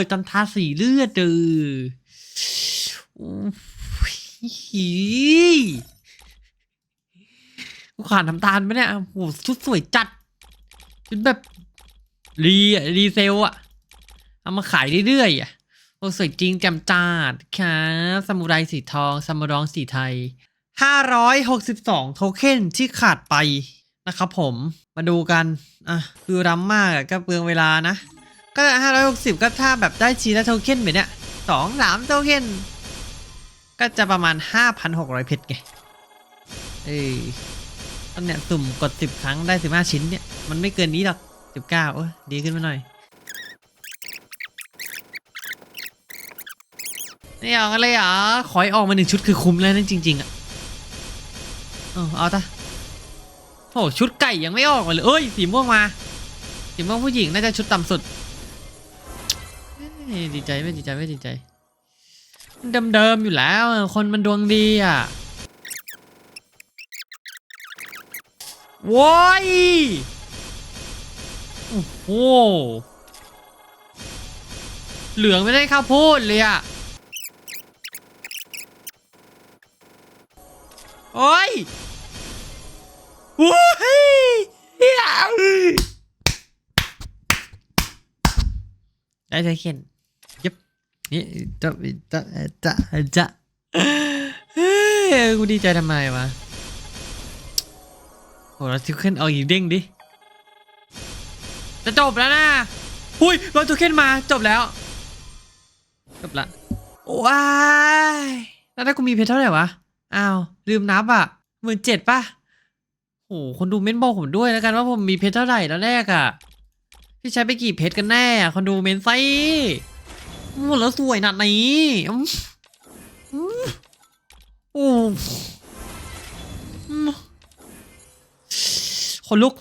ยตันทาสีเลือดเด้อโอ้ยกูขาดน้ำตาลไหมเนี่ยโอ้โหชุดสวยจัด ชุดแบบรีอะรีเซลอะเอามาขายเรื่อยๆอะโอ้สวยจริงแจ่มจ้าดครับซามูไรสีทองซามูรองสีไทย 562 โทเค็นที่ขาดไปนะครับผมมาดูกัน อะ คือรำมากอะก็เปลืองเวลานะ ก็ 560 ก็ถ้าแบบได้ชีละโทเค็นแบบเนี้ยสองสามโทเค็นก็จะประมาณ 5,600 เพชรไง เอ้ยตอนเนี้ยสุ่มกด 10 ครั้งได้ 15 ชิ้นเนี่ย มันไม่เกินนี้หรอก 19โอ้ยดีขึ้นมาหน่อย นี่ออกกันเลยเหรอ ขอให้ออกมาหนึ่งชุดคือคุ้มแล้วนั่นจริง ๆ อะ เออเอาตะโอ้ชุดไก่ยังไม่ออกมาเลย เอ้ย สีม่วงมาสีม่วงผู้หญิงน่าจะชุดต่ำสุด ดีใจไม่ดีใจไม่ดีใจเดิมๆอยู่แล้ว คนมันดวงดีอะโว้ยโอ้โหเหลืองไม่ได้ข้าวโพดเลยอะโอ้ยโอ้ยเหี้ยได้ใจเข็นยับ นี่จะจะจะจะเฮ้ยกูดีใจทำไมวะโหเราทิวเคนเอาอีกเด้งดิ จะจบแล้วนะหุยเราทิวเคนมาจบแล้ว จบละว้ายแล้วถ้ากูมีเพชรเท่าไหร่วะ อ้าว ลืมนับอะหมื่นเจ็ดป่ะโอ้คนดูเม้นบอกผมด้วยแล้วกันว่าผมมีเพชรเท่าไหร่แล้วแรกอะ พี่ใช้ไปกี่เพชรกันแน่อะคนดูเม้นไซ โอ้แล้วสวยหนัดนี้โอ้คนลุก